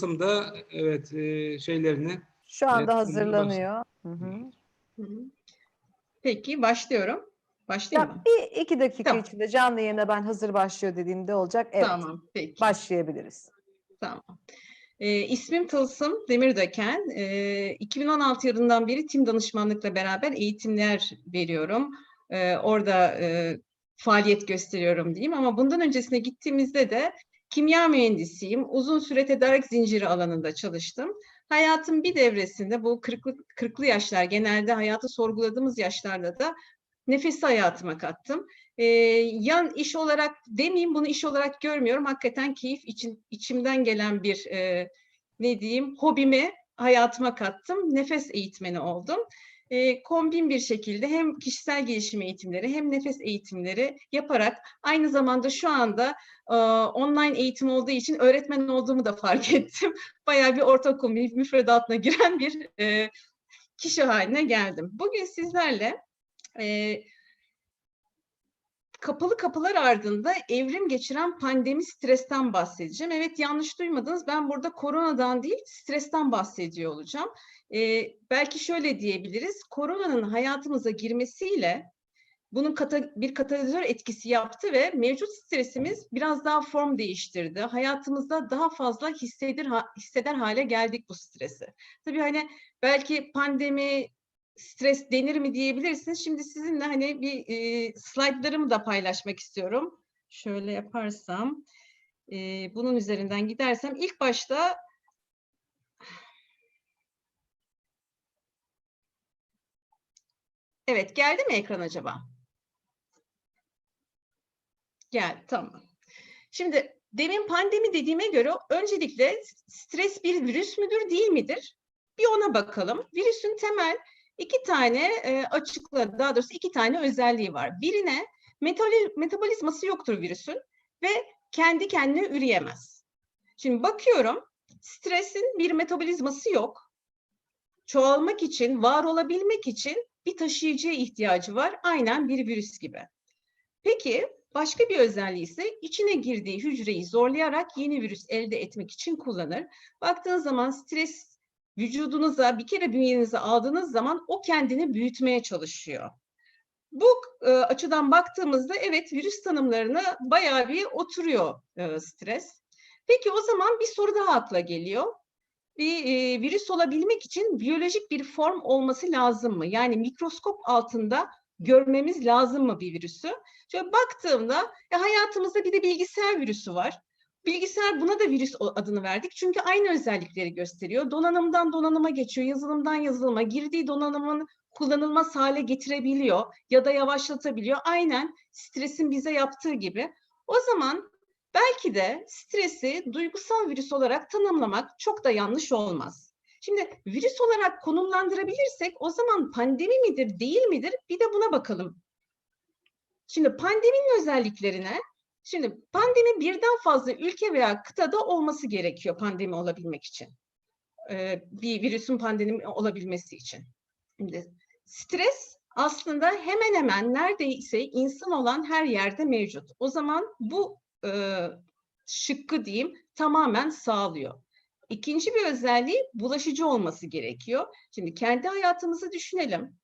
tılsımda evet e, şeylerini Şu anda Evet, hazırlanıyor. Hı hı. Hı hı. Peki başlıyorum. Başlayayım Ya mı? bir iki dakika Tamam. içinde canlı yayına ben hazır başlıyor dediğimde olacak. Evet, Tamam peki. başlayabiliriz. Tamam. Ee, ismim Tılsım Demirdöken. Ee, 2016 yılından beri tim danışmanlıkla beraber eğitimler veriyorum. Ee, orada e, faaliyet gösteriyorum diyeyim ama bundan öncesine gittiğimizde de kimya mühendisiyim. Uzun süre tedarik zinciri alanında çalıştım. Hayatın bir devresinde bu kırklı, kırklı yaşlar genelde hayatı sorguladığımız yaşlarda da nefesi hayatıma kattım. Ee, yan iş olarak demeyeyim bunu iş olarak görmüyorum. Hakikaten keyif için içimden gelen bir e, ne diyeyim hobimi hayatıma kattım. Nefes eğitmeni oldum. E, kombin bir şekilde hem kişisel gelişim eğitimleri hem nefes eğitimleri yaparak aynı zamanda şu anda e, online eğitim olduğu için öğretmen olduğumu da fark ettim. Bayağı bir ortaokul mü- müfredatına giren bir e, kişi haline geldim. Bugün sizlerle e, kapalı kapılar ardında evrim geçiren pandemi stresten bahsedeceğim. Evet yanlış duymadınız. Ben burada koronadan değil stresten bahsediyor olacağım. Ee, belki şöyle diyebiliriz. Koronanın hayatımıza girmesiyle bunun kata, bir katalizör etkisi yaptı ve mevcut stresimiz biraz daha form değiştirdi. Hayatımızda daha fazla hissedir, hisseder hale geldik bu stresi. Tabii hani belki pandemi stres denir mi diyebilirsiniz. Şimdi sizinle hani bir e, slaytlarımı da paylaşmak istiyorum. Şöyle yaparsam, e, bunun üzerinden gidersem ilk başta Evet, geldi mi ekran acaba? Geldi, tamam. Şimdi demin pandemi dediğime göre öncelikle stres bir virüs müdür, değil midir? Bir ona bakalım. Virüsün temel iki tane e, açıkla, daha doğrusu iki tane özelliği var. Birine metabolizması yoktur virüsün ve kendi kendine üreyemez. Şimdi bakıyorum, stresin bir metabolizması yok. Çoğalmak için, var olabilmek için bir taşıyıcıya ihtiyacı var. Aynen bir virüs gibi. Peki başka bir özelliği ise içine girdiği hücreyi zorlayarak yeni virüs elde etmek için kullanır. Baktığınız zaman stres vücudunuza bir kere bünyenize aldığınız zaman o kendini büyütmeye çalışıyor. Bu e, açıdan baktığımızda evet virüs tanımlarına bayağı bir oturuyor e, stres. Peki o zaman bir soru daha akla geliyor. Bir e, virüs olabilmek için biyolojik bir form olması lazım mı? Yani mikroskop altında görmemiz lazım mı bir virüsü? Şöyle baktığımda ya hayatımızda bir de bilgisayar virüsü var. Bilgisayar buna da virüs adını verdik. Çünkü aynı özellikleri gösteriyor. Donanımdan donanıma geçiyor, yazılımdan yazılıma, girdiği donanımın kullanılmaz hale getirebiliyor ya da yavaşlatabiliyor. Aynen stresin bize yaptığı gibi. O zaman belki de stresi duygusal virüs olarak tanımlamak çok da yanlış olmaz. Şimdi virüs olarak konumlandırabilirsek o zaman pandemi midir, değil midir? Bir de buna bakalım. Şimdi pandeminin özelliklerine Şimdi pandemi birden fazla ülke veya kıtada olması gerekiyor pandemi olabilmek için. Ee, bir virüsün pandemi olabilmesi için. Şimdi stres aslında hemen hemen neredeyse insan olan her yerde mevcut. O zaman bu e, şıkkı diyeyim tamamen sağlıyor. İkinci bir özelliği bulaşıcı olması gerekiyor. Şimdi kendi hayatımızı düşünelim.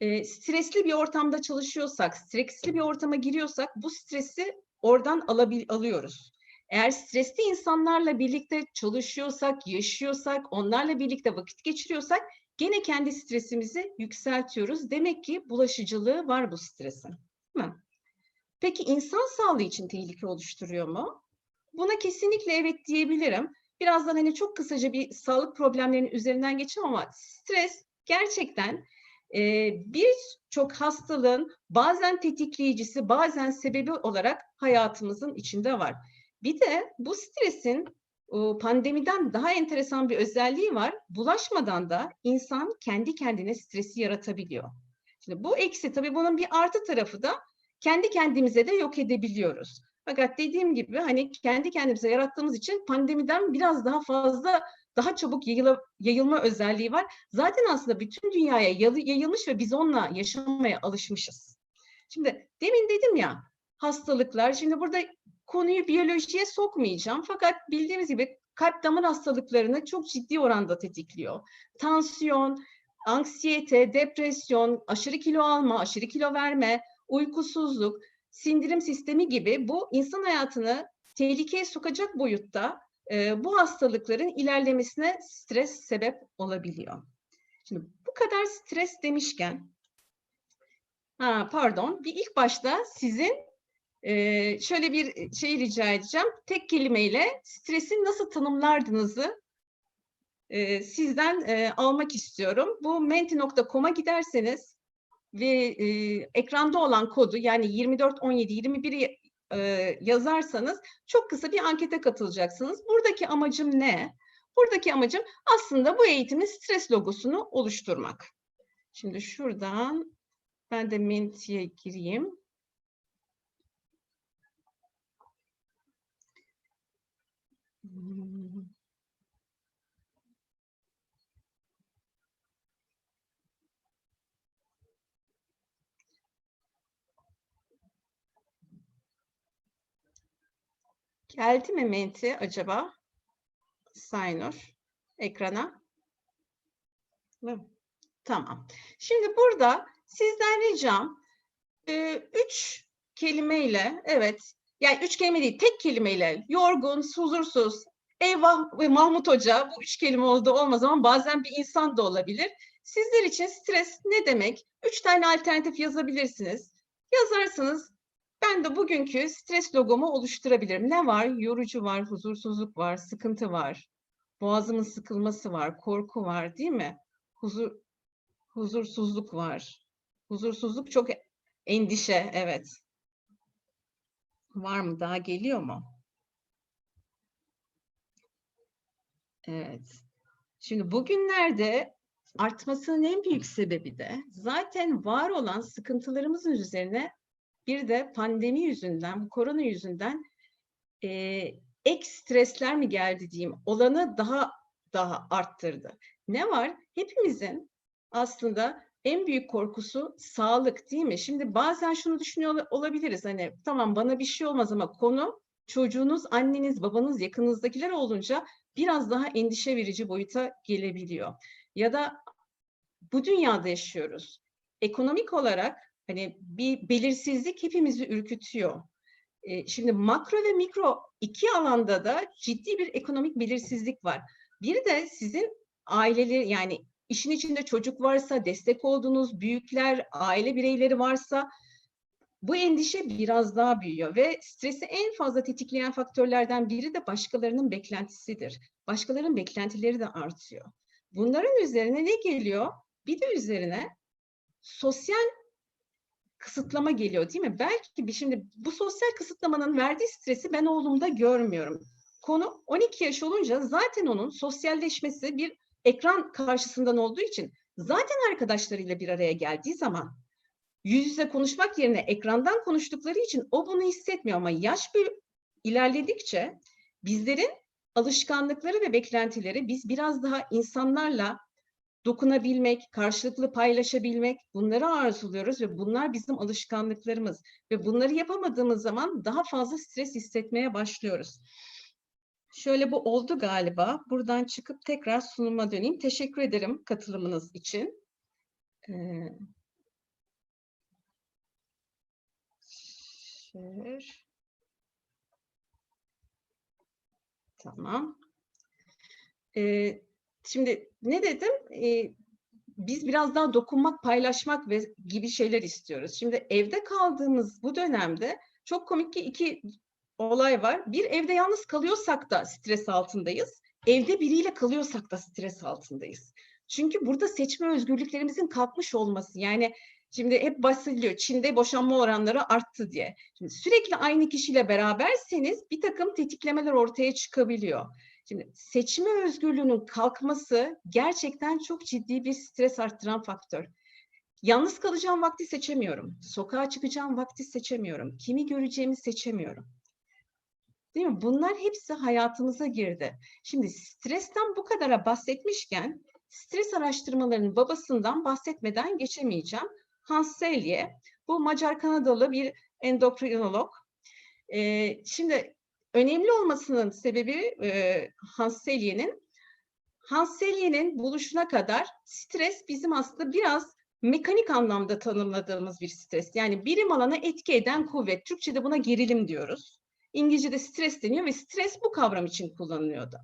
E, stresli bir ortamda çalışıyorsak, stresli bir ortama giriyorsak bu stresi oradan alabil alıyoruz. Eğer stresli insanlarla birlikte çalışıyorsak, yaşıyorsak, onlarla birlikte vakit geçiriyorsak gene kendi stresimizi yükseltiyoruz. Demek ki bulaşıcılığı var bu stresin. Değil mi? Peki insan sağlığı için tehlike oluşturuyor mu? Buna kesinlikle evet diyebilirim. Birazdan hani çok kısaca bir sağlık problemlerinin üzerinden geçeceğim ama stres gerçekten e, birçok hastalığın bazen tetikleyicisi, bazen sebebi olarak hayatımızın içinde var. Bir de bu stresin pandemiden daha enteresan bir özelliği var. Bulaşmadan da insan kendi kendine stresi yaratabiliyor. Şimdi bu eksi tabii bunun bir artı tarafı da kendi kendimize de yok edebiliyoruz. Fakat dediğim gibi hani kendi kendimize yarattığımız için pandemiden biraz daha fazla daha çabuk yayıla, yayılma özelliği var. Zaten aslında bütün dünyaya yayılmış ve biz onunla yaşamaya alışmışız. Şimdi demin dedim ya hastalıklar. Şimdi burada konuyu biyolojiye sokmayacağım. Fakat bildiğimiz gibi kalp damar hastalıklarını çok ciddi oranda tetikliyor. Tansiyon, anksiyete, depresyon, aşırı kilo alma, aşırı kilo verme, uykusuzluk, sindirim sistemi gibi bu insan hayatını tehlikeye sokacak boyutta bu hastalıkların ilerlemesine stres sebep olabiliyor. Şimdi bu kadar stres demişken, ha, pardon, bir ilk başta sizin e, şöyle bir şey rica edeceğim. Tek kelimeyle stresi nasıl tanımlardınızı e, sizden e, almak istiyorum. Bu menti.com'a giderseniz ve e, ekranda olan kodu yani 24, 17, 21'i yazarsanız çok kısa bir ankete katılacaksınız. Buradaki amacım ne? Buradaki amacım aslında bu eğitimin stres logosunu oluşturmak. Şimdi şuradan ben de Menti'ye gireyim. Hmm. Geldi mi Menti acaba? Saynur ekrana. Tamam. Şimdi burada sizden ricam e, üç kelimeyle, evet, yani üç kelime değil, tek kelimeyle yorgun, huzursuz, eyvah ve Mahmut Hoca bu üç kelime oldu olmaz ama bazen bir insan da olabilir. Sizler için stres ne demek? Üç tane alternatif yazabilirsiniz. Yazarsınız ben de bugünkü stres logomu oluşturabilirim. Ne var? Yorucu var, huzursuzluk var, sıkıntı var. Boğazımın sıkılması var, korku var değil mi? Huzur, huzursuzluk var. Huzursuzluk çok endişe, evet. Var mı? Daha geliyor mu? Evet. Şimdi bugünlerde artmasının en büyük sebebi de zaten var olan sıkıntılarımızın üzerine bir de pandemi yüzünden, bu korona yüzünden e, ek stresler mi geldi diyeyim, olanı daha daha arttırdı. Ne var? Hepimizin aslında en büyük korkusu sağlık değil mi? Şimdi bazen şunu düşünüyor ola- olabiliriz hani tamam bana bir şey olmaz ama konu çocuğunuz, anneniz, babanız, yakınızdakiler olunca biraz daha endişe verici boyuta gelebiliyor. Ya da bu dünyada yaşıyoruz. Ekonomik olarak hani bir belirsizlik hepimizi ürkütüyor. E, Şimdi makro ve mikro iki alanda da ciddi bir ekonomik belirsizlik var. Bir de sizin aileleri yani işin içinde çocuk varsa, destek olduğunuz büyükler, aile bireyleri varsa bu endişe biraz daha büyüyor ve stresi en fazla tetikleyen faktörlerden biri de başkalarının beklentisidir. Başkalarının beklentileri de artıyor. Bunların üzerine ne geliyor? Bir de üzerine sosyal kısıtlama geliyor değil mi? Belki bir şimdi bu sosyal kısıtlamanın verdiği stresi ben oğlumda görmüyorum. Konu 12 yaş olunca zaten onun sosyalleşmesi bir ekran karşısından olduğu için zaten arkadaşlarıyla bir araya geldiği zaman yüz yüze konuşmak yerine ekrandan konuştukları için o bunu hissetmiyor ama yaş bir ilerledikçe bizlerin alışkanlıkları ve beklentileri biz biraz daha insanlarla dokunabilmek, karşılıklı paylaşabilmek bunları arzuluyoruz ve bunlar bizim alışkanlıklarımız ve bunları yapamadığımız zaman daha fazla stres hissetmeye başlıyoruz. Şöyle bu oldu galiba. Buradan çıkıp tekrar sunuma döneyim. Teşekkür ederim katılımınız için. Ee. Tamam. Ee, şimdi ne dedim? Ee, biz biraz daha dokunmak, paylaşmak ve gibi şeyler istiyoruz. Şimdi evde kaldığımız bu dönemde çok komik ki iki olay var. Bir evde yalnız kalıyorsak da stres altındayız. Evde biriyle kalıyorsak da stres altındayız. Çünkü burada seçme özgürlüklerimizin kalkmış olması yani şimdi hep bahsediliyor Çin'de boşanma oranları arttı diye. Şimdi sürekli aynı kişiyle beraberseniz bir takım tetiklemeler ortaya çıkabiliyor. Şimdi seçme özgürlüğünün kalkması gerçekten çok ciddi bir stres arttıran faktör. Yalnız kalacağım vakti seçemiyorum. Sokağa çıkacağım vakti seçemiyorum. Kimi göreceğimi seçemiyorum. Değil mi? Bunlar hepsi hayatımıza girdi. Şimdi stresten bu kadara bahsetmişken stres araştırmalarının babasından bahsetmeden geçemeyeceğim. Hans Selye, bu Macar Kanadalı bir endokrinolog. Ee, şimdi önemli olmasının sebebi e, Hans Selye'nin Hans Selye'nin buluşuna kadar stres bizim aslında biraz mekanik anlamda tanımladığımız bir stres. Yani birim alana etki eden kuvvet. Türkçe'de buna gerilim diyoruz. İngilizce'de stres deniyor ve stres bu kavram için kullanılıyordu.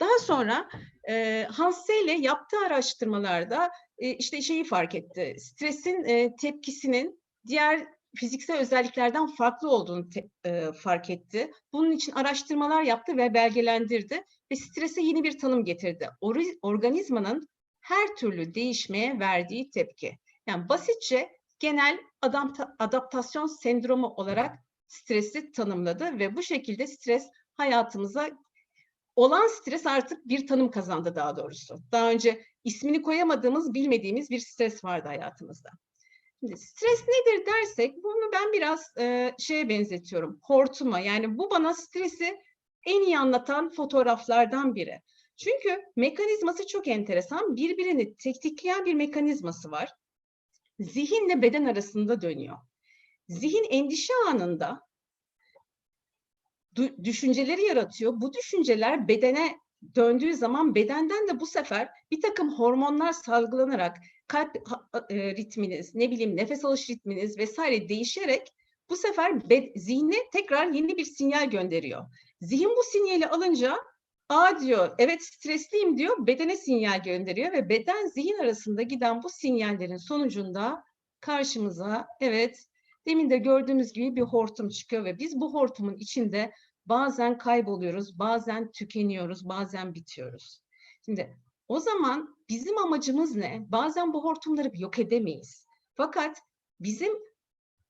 Daha sonra e, Hans Selye yaptığı araştırmalarda e, işte şeyi fark etti. Stresin e, tepkisinin diğer fiziksel özelliklerden farklı olduğunu te- e, fark etti. Bunun için araştırmalar yaptı ve belgelendirdi ve strese yeni bir tanım getirdi. Ori- organizmanın her türlü değişmeye verdiği tepki. Yani basitçe genel adapta- adaptasyon sendromu olarak stresi tanımladı ve bu şekilde stres hayatımıza olan stres artık bir tanım kazandı daha doğrusu. Daha önce ismini koyamadığımız, bilmediğimiz bir stres vardı hayatımızda. Şimdi stres nedir dersek bunu ben biraz e, şeye benzetiyorum. Hortuma yani bu bana stresi en iyi anlatan fotoğraflardan biri. Çünkü mekanizması çok enteresan. Birbirini tetikleyen bir mekanizması var. Zihinle beden arasında dönüyor. Zihin endişe anında düşünceleri yaratıyor. Bu düşünceler bedene döndüğü zaman bedenden de bu sefer bir takım hormonlar salgılanarak kalp e, ritminiz, ne bileyim nefes alış ritminiz vesaire değişerek bu sefer zihne tekrar yeni bir sinyal gönderiyor. Zihin bu sinyali alınca A diyor, evet stresliyim diyor, bedene sinyal gönderiyor ve beden zihin arasında giden bu sinyallerin sonucunda karşımıza evet demin de gördüğümüz gibi bir hortum çıkıyor ve biz bu hortumun içinde bazen kayboluyoruz, bazen tükeniyoruz, bazen bitiyoruz. Şimdi o zaman bizim amacımız ne? Bazen bu hortumları yok edemeyiz. Fakat bizim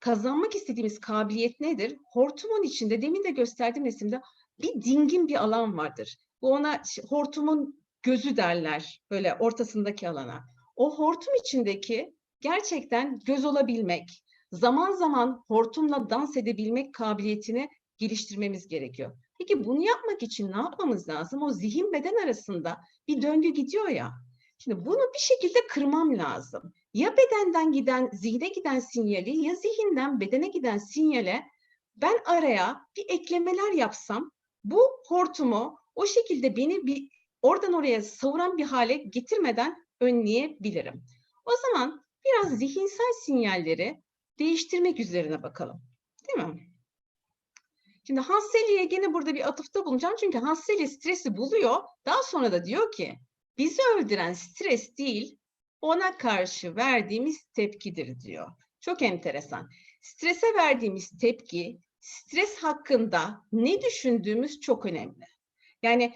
kazanmak istediğimiz kabiliyet nedir? Hortumun içinde demin de gösterdiğim resimde bir dingin bir alan vardır. Bu ona hortumun gözü derler böyle ortasındaki alana. O hortum içindeki gerçekten göz olabilmek, zaman zaman hortumla dans edebilmek kabiliyetini geliştirmemiz gerekiyor. Peki bunu yapmak için ne yapmamız lazım? O zihin beden arasında bir döngü gidiyor ya. Şimdi bunu bir şekilde kırmam lazım. Ya bedenden giden, zihne giden sinyali ya zihinden bedene giden sinyale ben araya bir eklemeler yapsam bu hortumu o şekilde beni bir oradan oraya savuran bir hale getirmeden önleyebilirim. O zaman biraz zihinsel sinyalleri değiştirmek üzerine bakalım. Değil mi? Şimdi Hans Selye'ye gene burada bir atıfta bulunacağım. Çünkü Hans Selye stresi buluyor. Daha sonra da diyor ki bizi öldüren stres değil, ona karşı verdiğimiz tepkidir diyor. Çok enteresan. Strese verdiğimiz tepki, stres hakkında ne düşündüğümüz çok önemli. Yani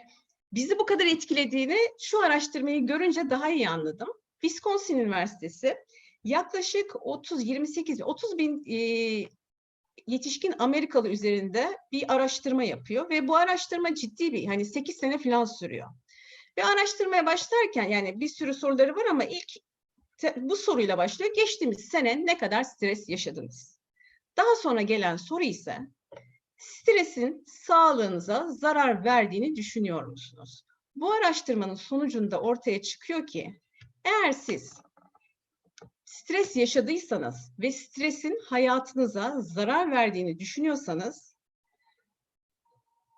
bizi bu kadar etkilediğini şu araştırmayı görünce daha iyi anladım. Wisconsin Üniversitesi yaklaşık 30-28 30 bin e, yetişkin Amerikalı üzerinde bir araştırma yapıyor ve bu araştırma ciddi bir hani 8 sene falan sürüyor. Ve araştırmaya başlarken yani bir sürü soruları var ama ilk bu soruyla başlıyor. Geçtiğimiz sene ne kadar stres yaşadınız? Daha sonra gelen soru ise stresin sağlığınıza zarar verdiğini düşünüyor musunuz? Bu araştırmanın sonucunda ortaya çıkıyor ki eğer siz stres yaşadıysanız ve stresin hayatınıza zarar verdiğini düşünüyorsanız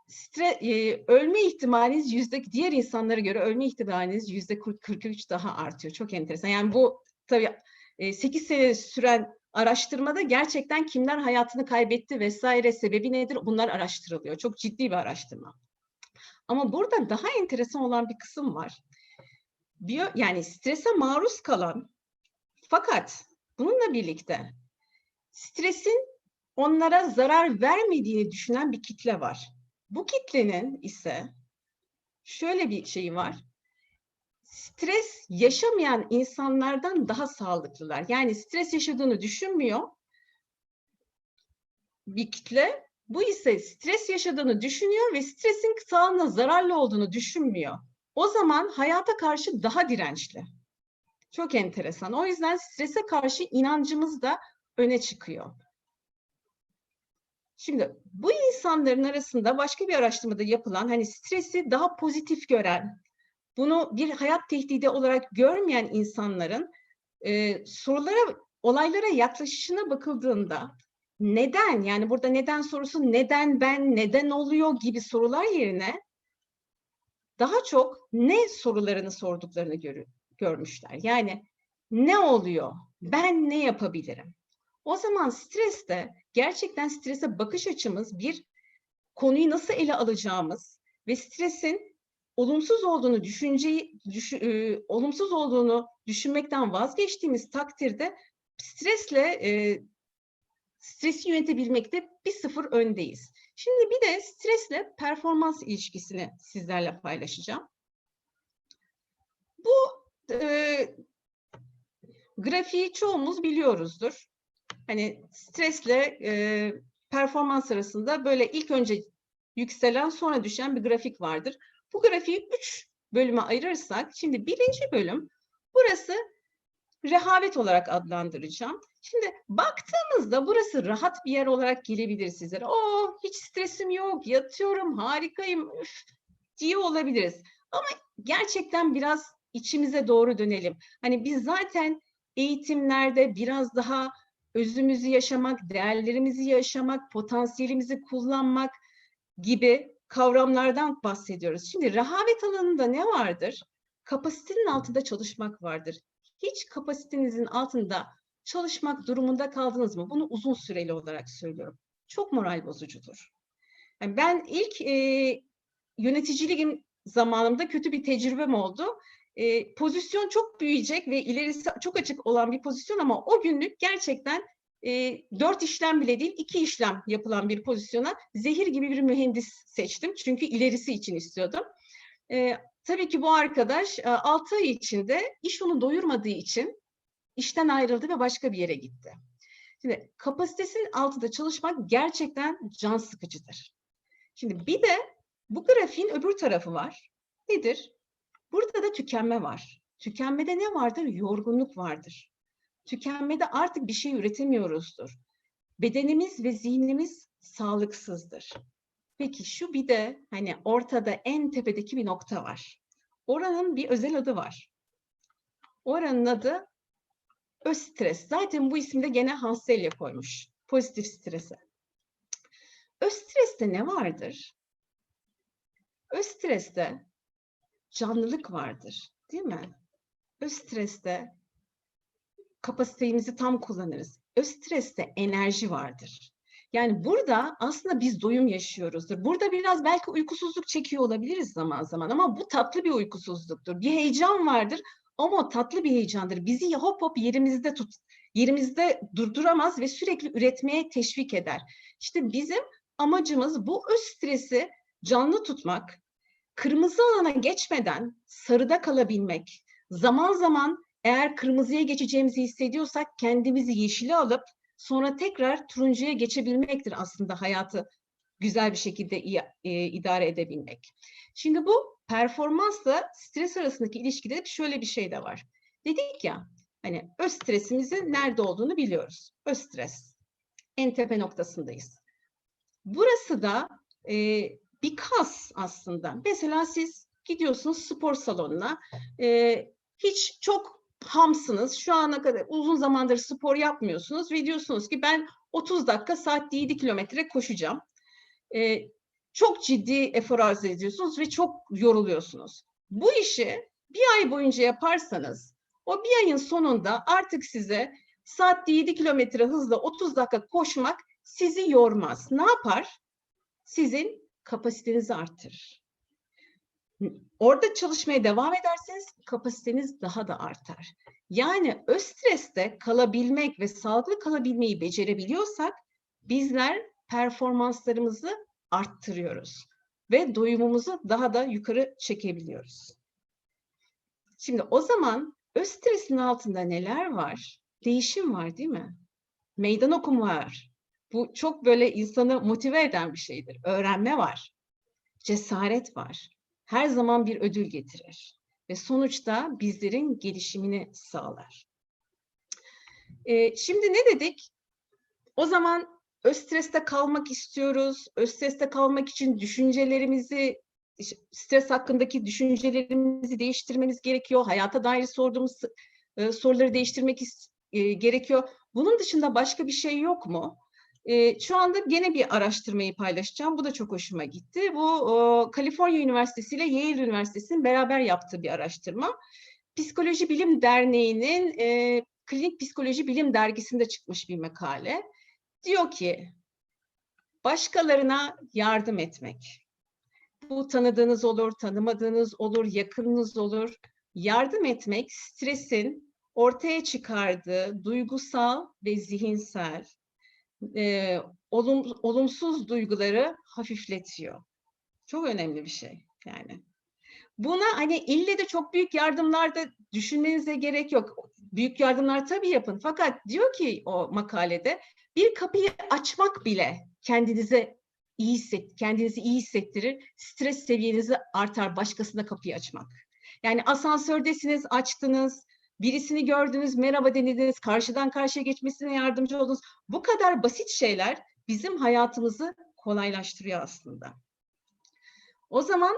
stre, e, ölme ihtimaliniz yüzde diğer insanlara göre ölme ihtimaliniz yüzde 40 43 daha artıyor. Çok enteresan. Yani bu tabii e, 8 sene süren araştırmada gerçekten kimler hayatını kaybetti vesaire sebebi nedir bunlar araştırılıyor. Çok ciddi bir araştırma. Ama burada daha enteresan olan bir kısım var. Biyo, yani strese maruz kalan fakat bununla birlikte stresin onlara zarar vermediğini düşünen bir kitle var. Bu kitlenin ise şöyle bir şeyi var. Stres yaşamayan insanlardan daha sağlıklılar. Yani stres yaşadığını düşünmüyor bir kitle. Bu ise stres yaşadığını düşünüyor ve stresin sağlığına zararlı olduğunu düşünmüyor. O zaman hayata karşı daha dirençli. Çok enteresan. O yüzden strese karşı inancımız da öne çıkıyor. Şimdi bu insanların arasında başka bir araştırmada yapılan hani stresi daha pozitif gören, bunu bir hayat tehdidi olarak görmeyen insanların e, sorulara, olaylara yaklaşışına bakıldığında neden yani burada neden sorusu neden ben neden oluyor gibi sorular yerine daha çok ne sorularını sorduklarını görü- görmüşler. Yani ne oluyor? Ben ne yapabilirim? O zaman streste gerçekten strese bakış açımız bir konuyu nasıl ele alacağımız ve stresin olumsuz olduğunu düşünceyi düşü- e, olumsuz olduğunu düşünmekten vazgeçtiğimiz takdirde stresle e, stresi yönetebilmekte bir sıfır öndeyiz. Şimdi bir de stresle performans ilişkisini sizlerle paylaşacağım. Bu e, grafiği çoğumuz biliyoruzdur. Hani stresle e, performans arasında böyle ilk önce yükselen sonra düşen bir grafik vardır. Bu grafiği üç bölüme ayırırsak, şimdi birinci bölüm, burası rehavet olarak adlandıracağım. Şimdi baktığımızda burası rahat bir yer olarak gelebilir sizlere. Oo hiç stresim yok, yatıyorum, harikayım üf, diye olabiliriz. Ama gerçekten biraz içimize doğru dönelim. Hani biz zaten eğitimlerde biraz daha özümüzü yaşamak, değerlerimizi yaşamak, potansiyelimizi kullanmak gibi kavramlardan bahsediyoruz. Şimdi rehavet alanında ne vardır? Kapasitenin altında çalışmak vardır. Hiç kapasitenizin altında çalışmak durumunda kaldınız mı? Bunu uzun süreli olarak söylüyorum. Çok moral bozucudur. Yani ben ilk e, yöneticiliğim zamanımda kötü bir tecrübem oldu. E, pozisyon çok büyüyecek ve ilerisi çok açık olan bir pozisyon ama o günlük gerçekten e, dört işlem bile değil iki işlem yapılan bir pozisyona zehir gibi bir mühendis seçtim. Çünkü ilerisi için istiyordum. E, tabii ki bu arkadaş e, 6 ay içinde iş onu doyurmadığı için işten ayrıldı ve başka bir yere gitti. Şimdi kapasitesinin altında çalışmak gerçekten can sıkıcıdır. Şimdi bir de bu grafiğin öbür tarafı var. Nedir? Burada da tükenme var. Tükenmede ne vardır? Yorgunluk vardır. Tükenmede artık bir şey üretemiyoruzdur. Bedenimiz ve zihnimiz sağlıksızdır. Peki şu bir de hani ortada en tepedeki bir nokta var. Oranın bir özel adı var. Oranın adı öz stres. Zaten bu isimde gene Hanselye koymuş. Pozitif strese. Öz streste ne vardır? Öz streste canlılık vardır. Değil mi? Öz streste kapasitemizi tam kullanırız. Öz streste enerji vardır. Yani burada aslında biz doyum yaşıyoruzdur. Burada biraz belki uykusuzluk çekiyor olabiliriz zaman zaman ama bu tatlı bir uykusuzluktur. Bir heyecan vardır ama o tatlı bir heyecandır. Bizi hop hop yerimizde tut, yerimizde durduramaz ve sürekli üretmeye teşvik eder. İşte bizim amacımız bu öz stresi canlı tutmak, kırmızı alana geçmeden sarıda kalabilmek, zaman zaman eğer kırmızıya geçeceğimizi hissediyorsak kendimizi yeşile alıp sonra tekrar turuncuya geçebilmektir aslında hayatı güzel bir şekilde i- e, idare edebilmek. Şimdi bu performansla stres arasındaki ilişkide şöyle bir şey de var. Dedik ya hani öz stresimizin nerede olduğunu biliyoruz. Öz stres. En tepe noktasındayız. Burası da e, bir kas aslında. Mesela siz gidiyorsunuz spor salonuna. e, hiç çok hamsınız. Şu ana kadar uzun zamandır spor yapmıyorsunuz ve diyorsunuz ki ben 30 dakika saatte 7 kilometre koşacağım. Ee, çok ciddi efor arz ediyorsunuz ve çok yoruluyorsunuz. Bu işi bir ay boyunca yaparsanız o bir ayın sonunda artık size saatte 7 kilometre hızla 30 dakika koşmak sizi yormaz. Ne yapar? Sizin kapasitenizi artırır. Orada çalışmaya devam ederseniz kapasiteniz daha da artar. Yani öz streste kalabilmek ve sağlıklı kalabilmeyi becerebiliyorsak bizler performanslarımızı arttırıyoruz ve doyumumuzu daha da yukarı çekebiliyoruz. Şimdi o zaman öz stresin altında neler var? Değişim var değil mi? Meydan okuma var. Bu çok böyle insanı motive eden bir şeydir. Öğrenme var. Cesaret var her zaman bir ödül getirir ve sonuçta bizlerin gelişimini sağlar. Ee, şimdi ne dedik? O zaman öz streste kalmak istiyoruz. Öz streste kalmak için düşüncelerimizi, stres hakkındaki düşüncelerimizi değiştirmemiz gerekiyor. Hayata dair sorduğumuz e, soruları değiştirmek e, gerekiyor. Bunun dışında başka bir şey yok mu? E, şu anda gene bir araştırmayı paylaşacağım. Bu da çok hoşuma gitti. Bu o, Kaliforniya Üniversitesi ile Yale Üniversitesi'nin beraber yaptığı bir araştırma. Psikoloji Bilim Derneği'nin e, Klinik Psikoloji Bilim Dergisi'nde çıkmış bir makale. Diyor ki, başkalarına yardım etmek. Bu tanıdığınız olur, tanımadığınız olur, yakınınız olur. Yardım etmek stresin ortaya çıkardığı duygusal ve zihinsel e, olum, olumsuz duyguları hafifletiyor. Çok önemli bir şey yani. Buna hani ille de çok büyük yardımlarda düşünmenize gerek yok. Büyük yardımlar tabii yapın. Fakat diyor ki o makalede bir kapıyı açmak bile kendinize iyi hisset, kendinizi iyi hissettirir. Stres seviyenizi artar başkasına kapıyı açmak. Yani asansördesiniz, açtınız, birisini gördünüz, merhaba denediniz, karşıdan karşıya geçmesine yardımcı oldunuz. Bu kadar basit şeyler bizim hayatımızı kolaylaştırıyor aslında. O zaman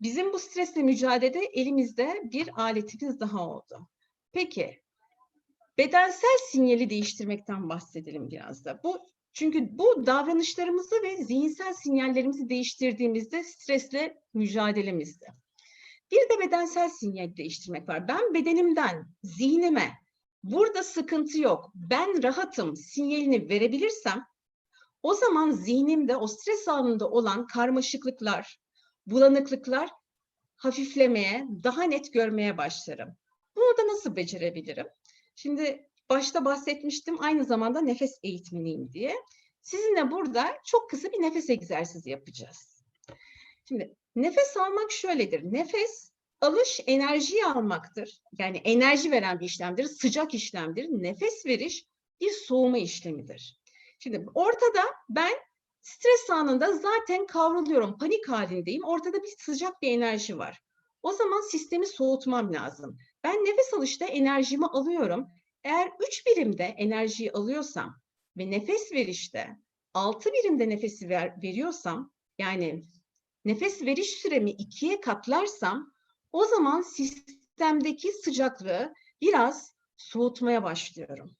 bizim bu stresle mücadelede elimizde bir aletimiz daha oldu. Peki, bedensel sinyali değiştirmekten bahsedelim biraz da. Bu çünkü bu davranışlarımızı ve zihinsel sinyallerimizi değiştirdiğimizde stresle mücadelemizde. Bir de bedensel sinyal değiştirmek var. Ben bedenimden zihnime burada sıkıntı yok, ben rahatım sinyalini verebilirsem o zaman zihnimde o stres anında olan karmaşıklıklar, bulanıklıklar hafiflemeye, daha net görmeye başlarım. Bunu da nasıl becerebilirim? Şimdi başta bahsetmiştim aynı zamanda nefes eğitmeniyim diye. Sizinle burada çok kısa bir nefes egzersizi yapacağız. Şimdi nefes almak şöyledir. Nefes alış enerjiyi almaktır. Yani enerji veren bir işlemdir, sıcak işlemdir. Nefes veriş bir soğuma işlemidir. Şimdi ortada ben stres anında zaten kavruluyorum, panik halindeyim. Ortada bir sıcak bir enerji var. O zaman sistemi soğutmam lazım. Ben nefes alışta enerjimi alıyorum. Eğer 3 birimde enerjiyi alıyorsam ve nefes verişte 6 birimde nefesi ver, veriyorsam yani nefes veriş süremi ikiye katlarsam o zaman sistemdeki sıcaklığı biraz soğutmaya başlıyorum.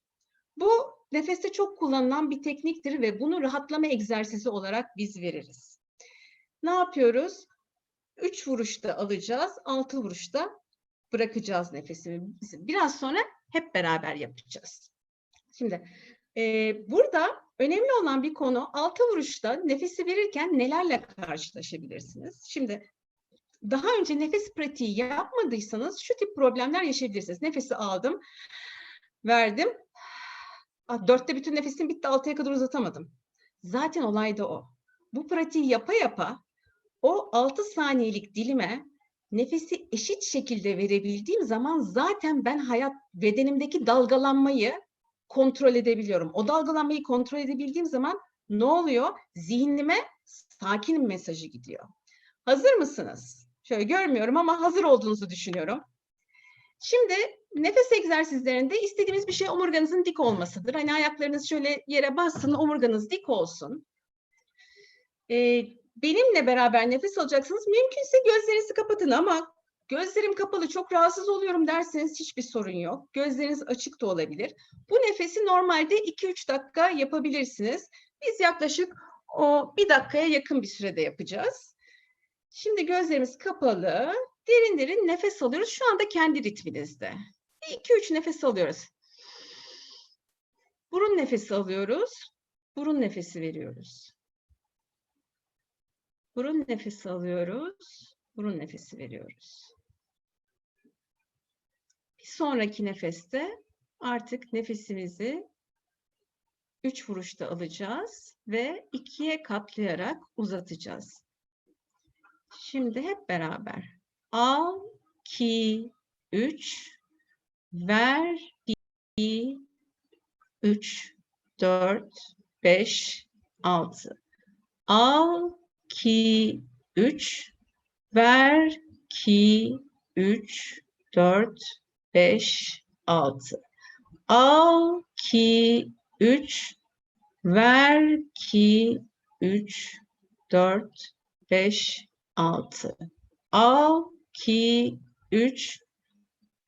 Bu nefeste çok kullanılan bir tekniktir ve bunu rahatlama egzersizi olarak biz veririz. Ne yapıyoruz? 3 vuruşta alacağız, 6 vuruşta bırakacağız nefesimizi. Biraz sonra hep beraber yapacağız. Şimdi e, burada önemli olan bir konu altı vuruşta nefesi verirken nelerle karşılaşabilirsiniz? Şimdi daha önce nefes pratiği yapmadıysanız şu tip problemler yaşayabilirsiniz. Nefesi aldım, verdim. Ah, dörtte bütün nefesim bitti, altıya kadar uzatamadım. Zaten olay da o. Bu pratiği yapa yapa o altı saniyelik dilime nefesi eşit şekilde verebildiğim zaman zaten ben hayat bedenimdeki dalgalanmayı kontrol edebiliyorum. O dalgalanmayı kontrol edebildiğim zaman ne oluyor? Zihnime sakin mesajı gidiyor. Hazır mısınız? Şöyle görmüyorum ama hazır olduğunuzu düşünüyorum. Şimdi nefes egzersizlerinde istediğimiz bir şey omurganızın dik olmasıdır. Hani ayaklarınız şöyle yere bassın, omurganız dik olsun. Ee, benimle beraber nefes alacaksınız. Mümkünse gözlerinizi kapatın ama gözlerim kapalı çok rahatsız oluyorum derseniz hiçbir sorun yok. Gözleriniz açık da olabilir. Bu nefesi normalde 2-3 dakika yapabilirsiniz. Biz yaklaşık o bir dakikaya yakın bir sürede yapacağız. Şimdi gözlerimiz kapalı. Derin derin nefes alıyoruz. Şu anda kendi ritminizde. 2-3 nefes alıyoruz. Burun nefesi alıyoruz. Burun nefesi veriyoruz. Burun nefesi alıyoruz. Burun nefesi veriyoruz. Bir sonraki nefeste artık nefesimizi üç vuruşta alacağız ve ikiye katlayarak uzatacağız. Şimdi hep beraber. Al, ki, üç, ver, ki, üç, dört, beş, altı. Al, ki 3 ver ki 3 4 5 6 al ki 3 ver ki 3 4 5 6 al ki 3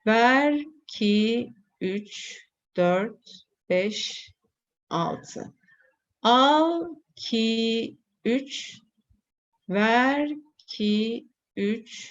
ver ki 3 4 5 6 Al ki 3 ver ki 3